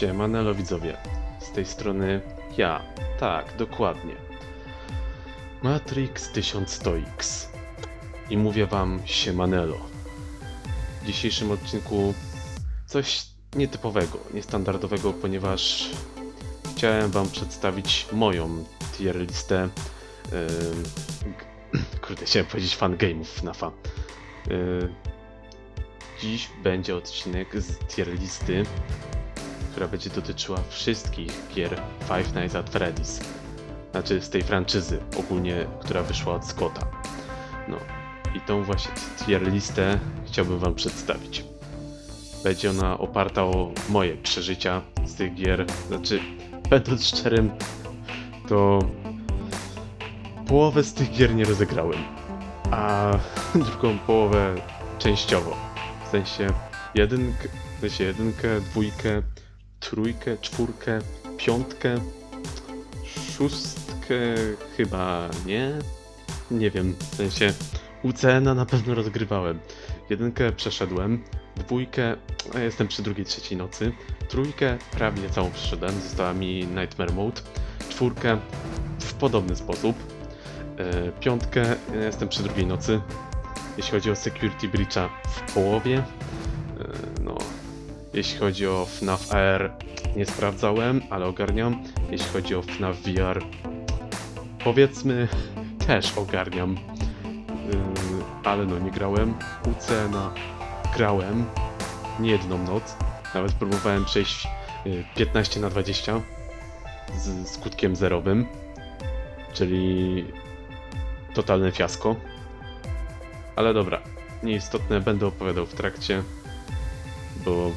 Siemanelo widzowie, z tej strony ja, tak, dokładnie. Matrix 1100X i mówię wam siemanelo. W dzisiejszym odcinku coś nietypowego, niestandardowego, ponieważ chciałem wam przedstawić moją tier listę yy, kurde, chciałem powiedzieć fan game'ów FNAFa. Yy, dziś będzie odcinek z tier listy która będzie dotyczyła wszystkich gier Five Nights at Freddy's. Znaczy z tej franczyzy ogólnie, która wyszła od Scotta. No i tą właśnie tier listę chciałbym wam przedstawić. Będzie ona oparta o moje przeżycia z tych gier. Znaczy, będąc szczerym, to połowę z tych gier nie rozegrałem, a drugą połowę częściowo. W sensie jedynkę, w sensie jedynkę, dwójkę, trójkę, czwórkę, piątkę, szóstkę chyba nie. Nie wiem, w sensie UCN na pewno rozgrywałem. Jedynkę przeszedłem, dwójkę, jestem przy drugiej, trzeciej nocy, trójkę prawie całą przeszedłem, została mi Nightmare Mode, czwórkę w podobny sposób, e, piątkę jestem przy drugiej nocy, jeśli chodzi o Security Breacha w połowie, e, no jeśli chodzi o FNAF AR, nie sprawdzałem, ale ogarniam. Jeśli chodzi o FNAF VR, powiedzmy, też ogarniam. Yy, ale no, nie grałem. UCNA grałem nie jedną noc. Nawet próbowałem przejść yy, 15 na 20 z skutkiem zerowym, czyli totalne fiasko. Ale dobra, nieistotne, będę opowiadał w trakcie bo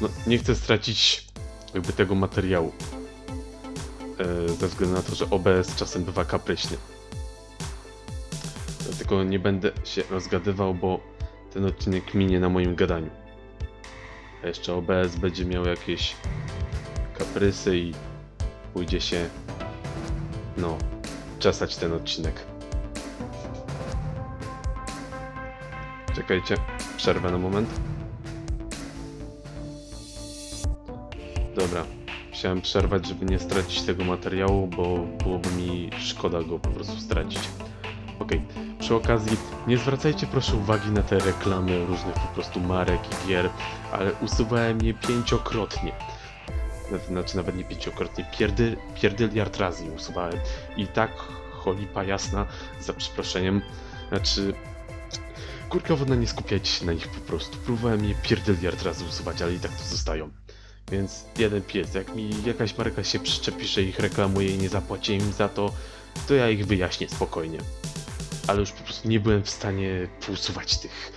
no, nie chcę stracić jakby tego materiału. E, ze względu na to, że OBS czasem bywa kapryśny. Dlatego nie będę się rozgadywał, bo ten odcinek minie na moim gadaniu. A jeszcze OBS będzie miał jakieś kaprysy i pójdzie się no, czesać ten odcinek. Czekajcie, przerwę na moment. Chciałem przerwać, żeby nie stracić tego materiału, bo byłoby mi szkoda go po prostu stracić. Okej, przy okazji nie zwracajcie proszę uwagi na te reklamy różnych po prostu marek i gier, ale usuwałem je pięciokrotnie. Znaczy nawet nie pięciokrotnie, pierdy, pierdyliard razy usuwałem. I tak cholipa jasna, za przeproszeniem, znaczy... Kurka wodna, nie skupiajcie się na nich po prostu. Próbowałem je pierdyliard razy usuwać, ale i tak to zostają. Więc jeden pies. Jak mi jakaś marka się przyczepi, że ich reklamuje i nie zapłaci im za to, to ja ich wyjaśnię spokojnie. Ale już po prostu nie byłem w stanie usuwać tych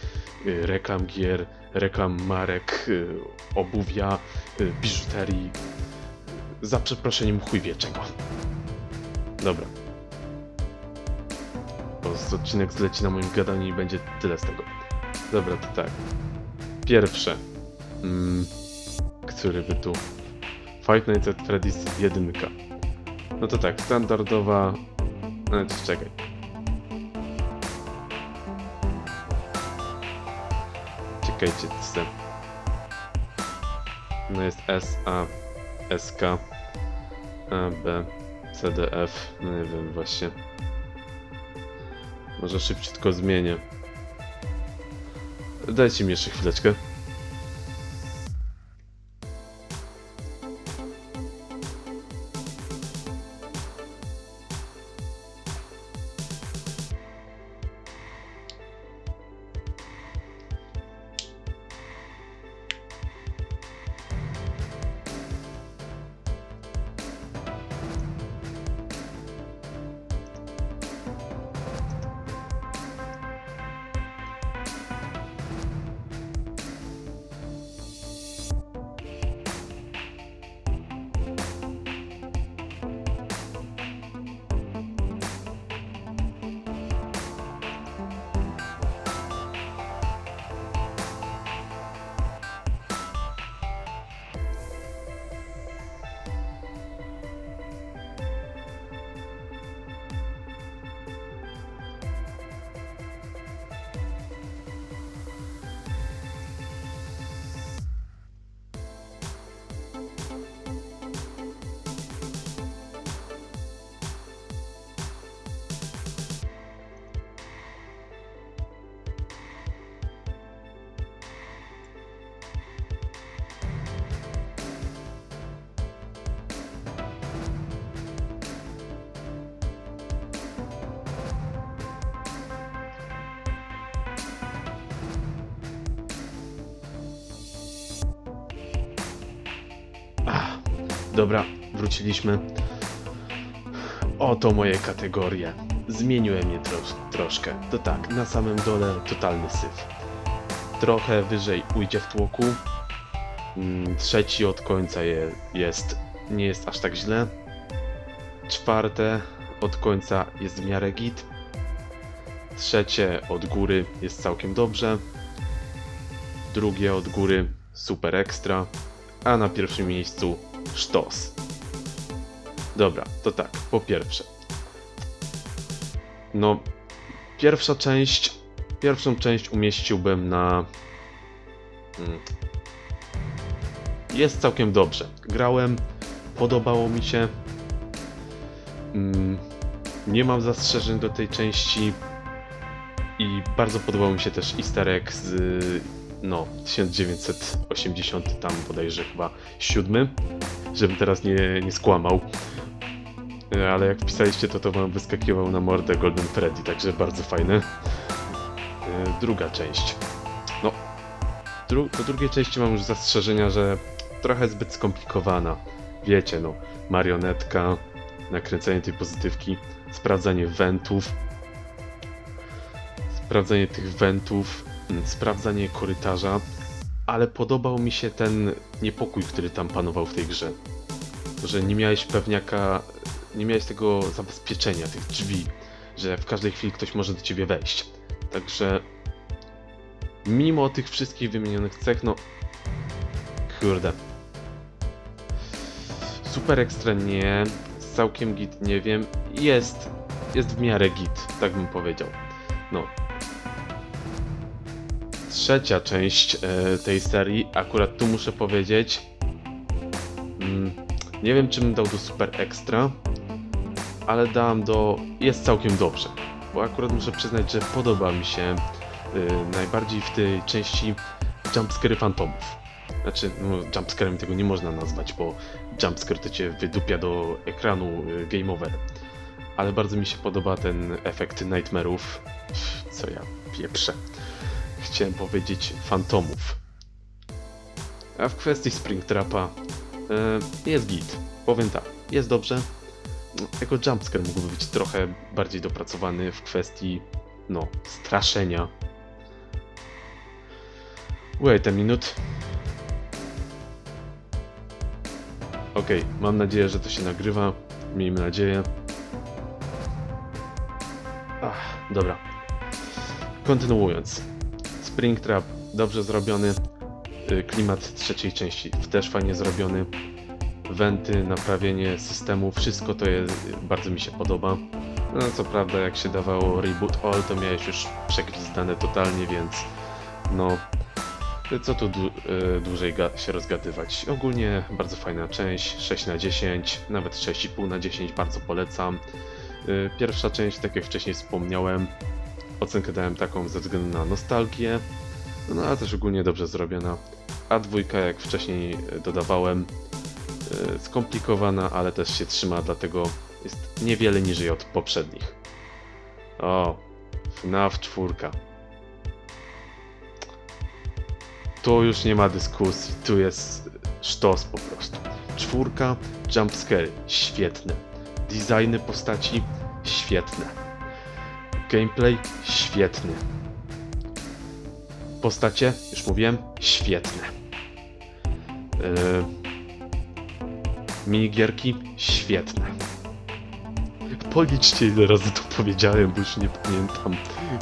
y, reklam gier, reklam marek, y, obuwia, y, biżuterii. Za przeproszeniem chuj wie czego. Dobra. Bo odcinek zleci na moim gadaniu i będzie tyle z tego. Dobra, to tak. Pierwsze. Mm który by tu. Five Nights at Freddy's 1. No to tak, standardowa. To czekaj. Czekajcie, C. No jest S, A, S, K, A, B, C, D, F. No nie wiem, właśnie. Może szybciutko zmienię. Dajcie mi jeszcze chwileczkę. Dobra, wróciliśmy. Oto moje kategorie. Zmieniłem je tros troszkę. To tak, na samym dole totalny syf. Trochę wyżej ujdzie w tłoku. Mm, Trzeci od końca je, jest, nie jest aż tak źle. Czwarte od końca jest w miarę git. Trzecie od góry jest całkiem dobrze. Drugie od góry super ekstra. A na pierwszym miejscu sztos. Dobra, to tak, po pierwsze. No, pierwsza część. Pierwszą część umieściłbym na. Mm, jest całkiem dobrze. Grałem, podobało mi się. Mm, nie mam zastrzeżeń do tej części. I bardzo podobał mi się też easter egg z no, 1980 tam bodajże chyba siódmy, żebym teraz nie, nie skłamał. E, Ale jak wpisaliście to, to wam wyskakiwał na mordę Golden Freddy, także bardzo fajne. E, Druga część. No, dru do drugiej części mam już zastrzeżenia, że trochę zbyt skomplikowana. Wiecie, no, marionetka, nakręcenie tej pozytywki, sprawdzanie wentów, sprawdzanie tych wentów, sprawdzanie korytarza, ale podobał mi się ten niepokój, który tam panował w tej grze. Że nie miałeś pewniaka, nie miałeś tego zabezpieczenia, tych drzwi, że w każdej chwili ktoś może do ciebie wejść. Także mimo tych wszystkich wymienionych cech, no kurde. Super ekstra nie, całkiem git nie wiem, jest, jest w miarę git, tak bym powiedział. No, trzecia część e, tej serii, akurat tu muszę powiedzieć, mm, nie wiem czy bym dał do Super Extra, ale dam do, jest całkiem dobrze, bo akurat muszę przyznać, że podoba mi się e, najbardziej w tej części jumpscary fantomów. Znaczy, no, jumpscarem tego nie można nazwać, bo jumpscare to cię wydupia do ekranu e, game over. Ale bardzo mi się podoba ten efekt nightmare'ów, co ja pieprzę chciałem powiedzieć fantomów. A w kwestii Springtrapa e, jest git. Powiem tak, jest dobrze. Jako jumpscare mógłby być trochę bardziej dopracowany w kwestii, no, straszenia. Wait a minute. Okej, mam nadzieję, że to się nagrywa. Miejmy nadzieję. Ach, dobra. Kontynuując. Springtrap dobrze zrobiony. y, Klimat trzeciej części też fajnie zrobiony. Wenty, naprawienie systemu, wszystko to jest, bardzo mi się podoba. No co prawda jak się dawało reboot all to miałeś już przegwizdane totalnie, więc no co tu y, dłużej się rozgadywać. Ogólnie bardzo fajna część, 6 na 10, nawet 6,5 na 10, bardzo polecam. Y, Pierwsza część, tak jak wcześniej wspomniałem, Ocenkę dałem taką ze względu na nostalgię, no ale też ogólnie dobrze zrobiona. A dwójka, jak wcześniej dodawałem, e, skomplikowana, ale też się trzyma, dlatego jest niewiele niżej od poprzednich. O, FNAF 4. Tu już nie ma dyskusji, tu jest sztos po prostu. Czwórka, jumpscare, świetne. Designy postaci, świetne. Gameplay świetny. Postacie, już mówiłem, świetne. Yy... Minigierki, świetne. Policzcie ile razy to powiedziałem, bo już nie pamiętam.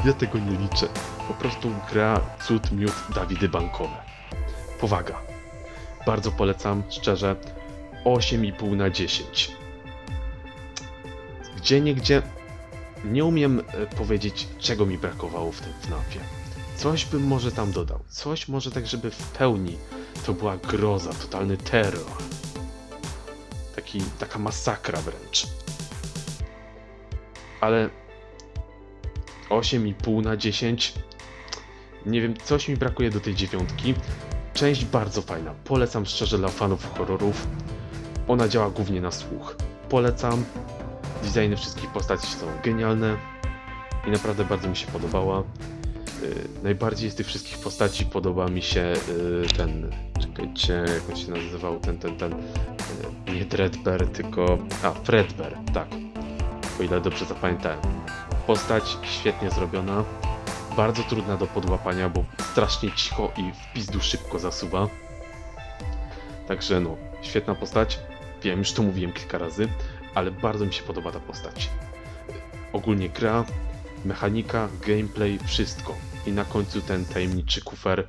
Ja tego nie liczę. Po prostu gra cud miód Dawidy Bankowe. Powaga. Bardzo polecam, szczerze. 8,5 na 10. Gdzie niegdzie nie umiem e, powiedzieć, czego mi brakowało w tym FNAFie. Coś bym może tam dodał. Coś może tak, żeby w pełni to była groza, totalny terror. Taki, taka masakra wręcz. Ale 8,5 na 10. Nie wiem, coś mi brakuje do tej dziewiątki. Część bardzo fajna. Polecam szczerze dla fanów horrorów. Ona działa głównie na słuch. Polecam. Designy wszystkich postaci są genialne i naprawdę bardzo mi się podobała. Yy, najbardziej z tych wszystkich postaci podoba mi się yy, ten. Czekajcie, jak on się nazywał? Ten, ten, ten. e, nie Dreadbear, tylko... A, Fredbear, tak. O ile dobrze zapamiętałem. Postać świetnie zrobiona, bardzo trudna do podłapania, bo strasznie cicho i w pizdu szybko zasuwa. Także no, świetna postać. Wiem, już to mówiłem kilka razy, ale bardzo mi się podoba ta postać. Ogólnie gra, mechanika, gameplay, wszystko. I na końcu ten tajemniczy kufer,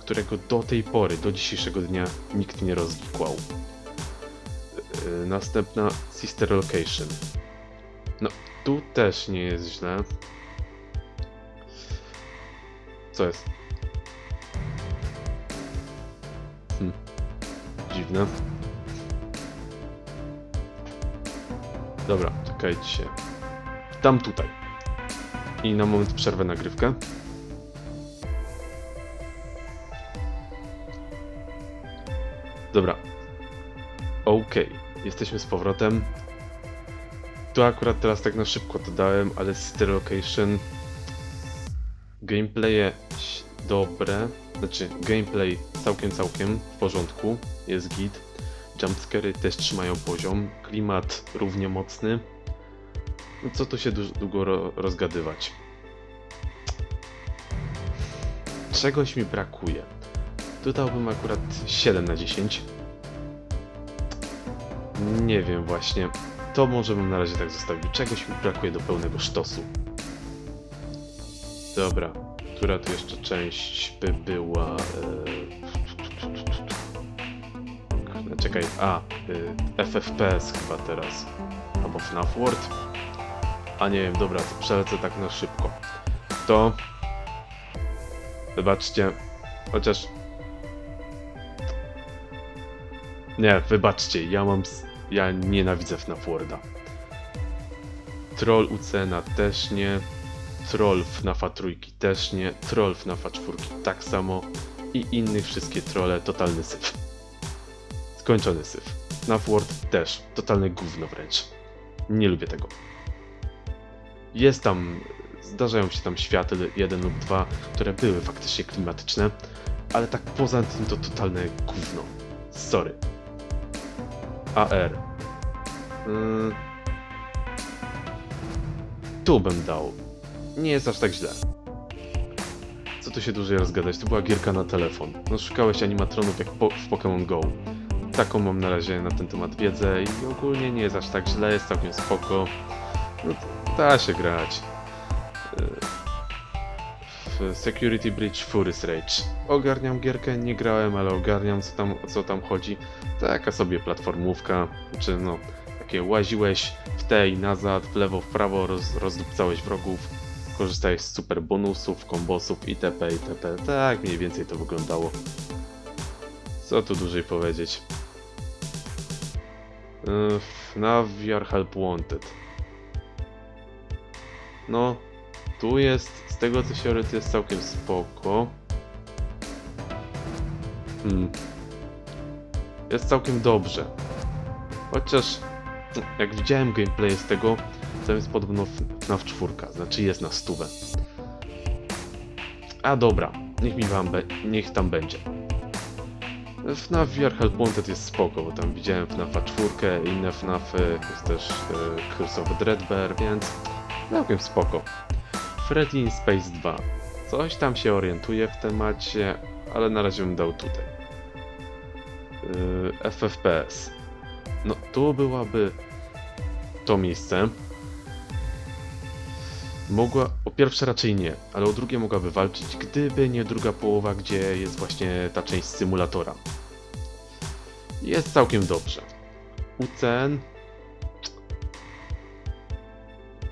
którego do tej pory, do dzisiejszego dnia nikt nie rozwikłał. Yy, Następna Sister Location. No, tu też nie jest źle. Co jest? Hm. Dziwne. Dobra, czekajcie. Dam tutaj. I na moment przerwę nagrywkę. Dobra. Okej, jesteśmy z powrotem. Tu akurat teraz tak na szybko to dałem, ale Sister Location gameplaye dobre, znaczy gameplay całkiem całkiem w porządku, jest git. Jumpscary też trzymają poziom, klimat równie mocny. No co tu się długo ro- rozgadywać. Czegoś mi brakuje. Tu dałbym akurat 7 na 10. Nie wiem właśnie. To może bym na razie tak zostawił. Czegoś mi brakuje do pełnego sztosu. Dobra, która tu jeszcze część by była? E... Czekaj, a, y, FFPS chyba teraz. Albo FNAF World. A nie wiem, dobra, to przelecę tak na szybko. To... Wybaczcie, chociaż... Nie, wybaczcie, ja mam... Ja nienawidzę FNAF Worlda. Troll UCNA też nie. Troll FNAFa trójki też nie. Troll FNAFa czwórki tak samo. I innych wszystkie trolle totalny syf. Skończony syf. FNAF World też. Totalne gówno wręcz. Nie lubię tego. Jest tam... Zdarzają się tam światy, jeden lub dwa, które były faktycznie klimatyczne, ale tak poza tym to totalne gówno. Sorry. AR. Yy... Tu bym dał. Nie jest aż tak źle. Co tu się dłużej rozgadać? To była gierka na telefon. No szukałeś animatronów jak po w Pokémon Go. Taką mam na razie na ten temat wiedzę i ogólnie nie jest aż tak źle, jest całkiem spoko. No, da się grać. Yy, W Security Breach Furious Rage. Ogarniam gierkę, nie grałem, ale ogarniam co tam, co tam chodzi. Taka sobie platformówka, czy no, takie łaziłeś w te i nazad, w lewo, w prawo, roz, rozdupcałeś wrogów, korzystałeś z super bonusów, kombosów itp. itp. Tak mniej więcej to wyglądało. Co tu dłużej powiedzieć? Na VR Help Wanted. No, tu jest, z tego co się orientuję, jest całkiem spoko. Hmm. Jest całkiem dobrze. Chociaż jak widziałem gameplay z tego, to jest podobno FNAF 4, znaczy jest na stówę. A dobra, niech mi wam niech tam będzie. FNAF VR Help Wanted jest spoko, bo tam widziałem FNAFa 4, inne FNAFy, jest też e, Curse of Dreadbear, więc całkiem spoko. Freddy in Space 2. Coś tam się orientuje w temacie, ale na razie bym dał tutaj. Yy, FFPS. No, tu byłaby to miejsce. Mogła, o pierwsze raczej nie, ale o drugie mogłaby walczyć, gdyby nie druga połowa, gdzie jest właśnie ta część symulatora. Jest całkiem dobrze. UCN.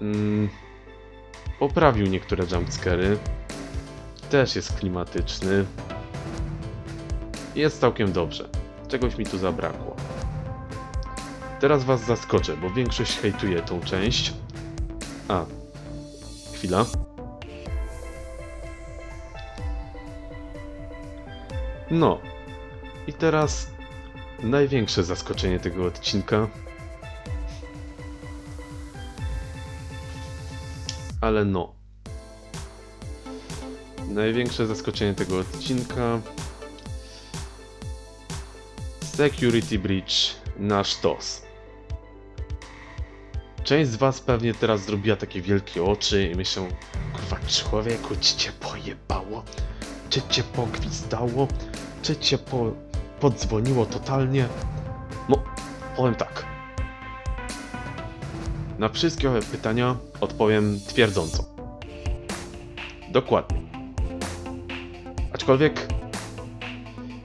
Mm, poprawił niektóre jumpscary. Też jest klimatyczny. Jest całkiem dobrze. Czegoś mi tu zabrakło. Teraz was zaskoczę, bo większość hejtuje tą część. A. Chwila. No. I teraz największe zaskoczenie tego odcinka. Ale no. Największe zaskoczenie tego odcinka. Security Breach na sztos. Część z was pewnie teraz zrobiła takie wielkie oczy i myślą, kurwa człowieku, ci cię pojebało? Czy cię pogwizdało? Czy cię po... podzwoniło totalnie? No, powiem tak. Na wszystkie pytania odpowiem twierdząco. Dokładnie. Aczkolwiek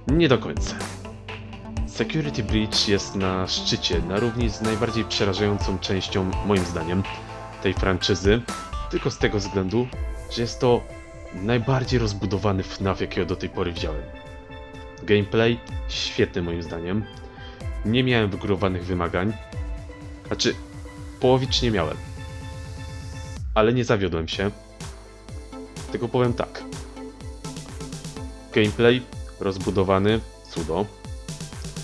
nie do końca. Security Breach jest na szczycie, na równi z najbardziej przerażającą częścią, moim zdaniem, tej franczyzy, tylko z tego względu, że jest to najbardziej rozbudowany FNAF, jakiego do tej pory widziałem. Gameplay świetny moim zdaniem. Nie miałem wygórowanych wymagań. Znaczy, połowicznie miałem. Ale nie zawiodłem się. Tylko powiem tak. Gameplay rozbudowany, cudo.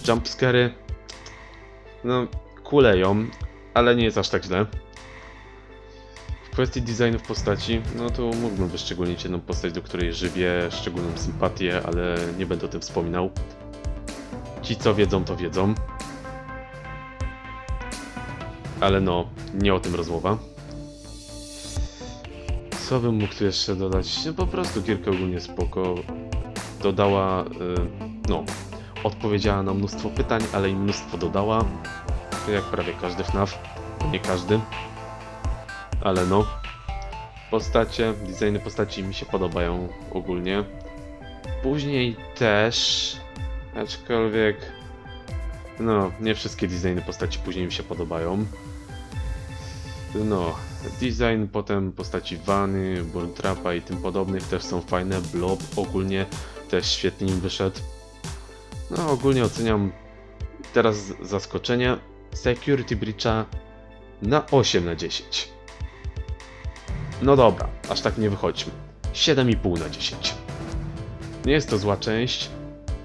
Jumpscary, no, kuleją, ale nie jest aż tak źle. Kwestii designów postaci, no to mógłbym wyszczególnić jedną postać, do której żywię szczególną sympatię, ale nie będę o tym wspominał. Ci co wiedzą, to wiedzą. Ale no, nie o tym rozmowa. Co bym mógł tu jeszcze dodać? No, po prostu gierka ogólnie spoko. Dodała, y, no, odpowiedziała na mnóstwo pytań, ale i mnóstwo dodała. Jak prawie każdy FNAF. Nie każdy. Ale no. Postacie, designy postaci mi się podobają ogólnie. Później też, aczkolwiek, no, nie wszystkie designy postaci później mi się podobają. No, design potem postaci Vany, Trapa i tym podobnych też są fajne. Blob ogólnie też świetnie im wyszedł. No, ogólnie oceniam teraz zaskoczenie Security Breacha na 8 na 10. No dobra, aż tak nie wychodźmy. 7,5 na 10. Nie jest to zła część.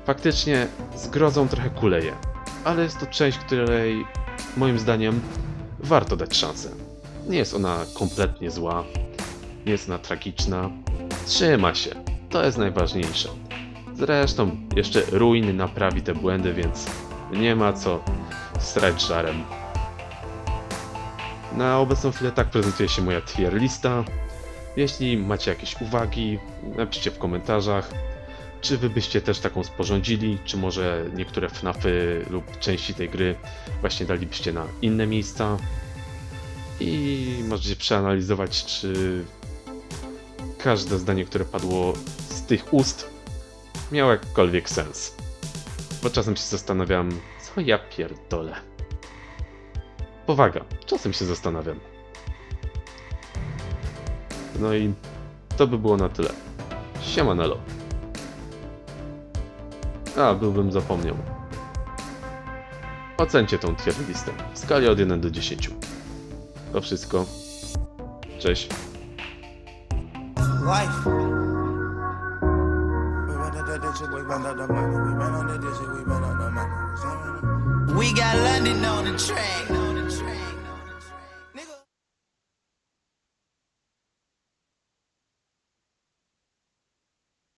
Faktycznie z grozą trochę kuleje, ale jest to część, której moim zdaniem warto dać szansę. Nie jest ona kompletnie zła, nie jest ona tragiczna. Trzyma się, to jest najważniejsze. Zresztą jeszcze Ruin naprawi te błędy, więc nie ma co strać żarem. Na obecną chwilę tak prezentuje się moja tier lista. Jeśli macie jakieś uwagi, napiszcie w komentarzach. Czy wy byście też taką sporządzili, czy może niektóre FNAFy lub części tej gry właśnie dalibyście na inne miejsca. I możecie przeanalizować, czy każde zdanie, które padło z tych ust, miał jakkolwiek sens. Bo czasem się zastanawiam, co ja pierdolę. Powaga, czasem się zastanawiam. No i to by było na tyle. Siema Nelo. A, byłbym zapomniał. Ocencie tą tier listę w skali od 1 do 10. To wszystko. Cześć. life. We got London on the track.